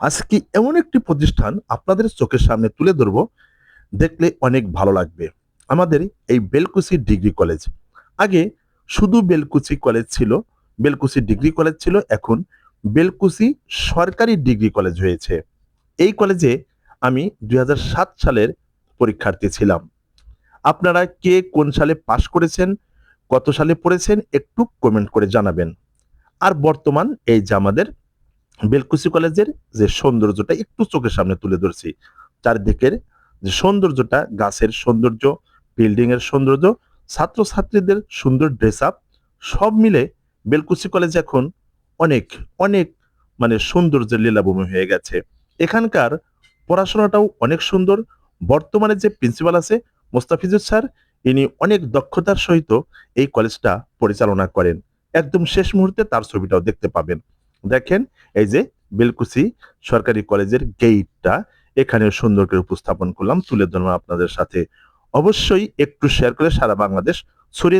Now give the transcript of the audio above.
আজকে এমন একটি প্রতিষ্ঠান আপনাদের চোখের সামনে তুলে ধরবো, দেখলে অনেক ভালো লাগবে। আমাদের এই বেলকুচি ডিগ্রি কলেজ। আগে শুধু বেলকুচি কলেজ ছিল, বেলকুচি ডিগ্রি কলেজ ছিল, এখন বেলকুচি সরকারি ডিগ্রি কলেজ হয়েছে। এই কলেজে আমি দুই হাজার সাত সালের পরীক্ষার্থী ছিলাম। আপনারা কে কোন সালে পাশ করেছেন, কত সালে পড়েছেন, একটু কমেন্ট করে জানাবেন। আর বর্তমান এই যে আমাদের বেলকুচি কলেজের যে সৌন্দর্যটা একটু চোখের সামনে তুলে ধরছি। চারিদিকের যে সৌন্দর্যটা, গাছের সৌন্দর্য বিল্ডিং এর সৌন্দর্য, ছাত্রছাত্রীদের সুন্দর ড্রেস আপ সব মিলে বেলকুচি কলেজ এখন অনেক অনেক মানে সৌন্দর্যের লীলাভূমি হয়ে গেছে। এখানকার পড়াশোনাটাও অনেক সুন্দর। বর্তমানে যে প্রিন্সিপাল আছে, মোস্তাফিজুর স্যার, ইনি অনেক দক্ষতার সহিত এই কলেজটা পরিচালনা করেন। একদম শেষ মুহূর্তে তার ছবিটাও দেখতে পাবেন। দেখেন, এই যে বেলকুচি সরকারি কলেজের গেইটটা এখানেও সুন্দর করে উপস্থাপন করলাম, তুলে ধরলাম আপনাদের সাথে। অবশ্যই একটু শেয়ার করে সারা বাংলাদেশ ছড়িয়ে